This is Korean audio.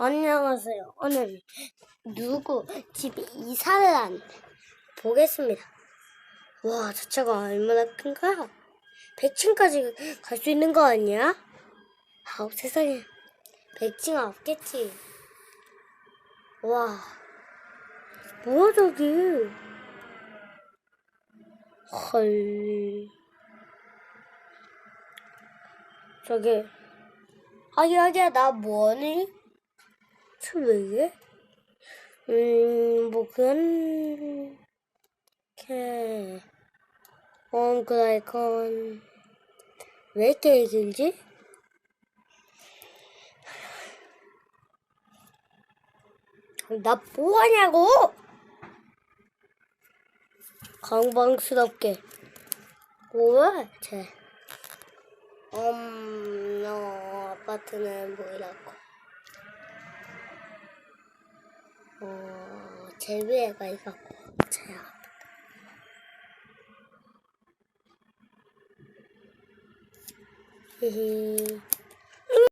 안녕하세요. 오늘 누구 집에 이사를 한 보겠습니다. 와, 자체가 얼마나 큰가? 100층까지 갈 수 있는 거 아니야? 아우, 세상에. 100층 없겠지. 와, 뭐야, 저기. 헐. 저기. 아, 야야, 나 뭐하니? 왜 이래? 음, 뭐, 그런, 게, 어, 그래, 건, 왜 이렇게 길지? 나 뭐하냐고! 강방스럽게. 뭐야, 쟤. 음, 너 아파트는 뭐이라고. 어, 제비애가 있었고, 제야. 히히.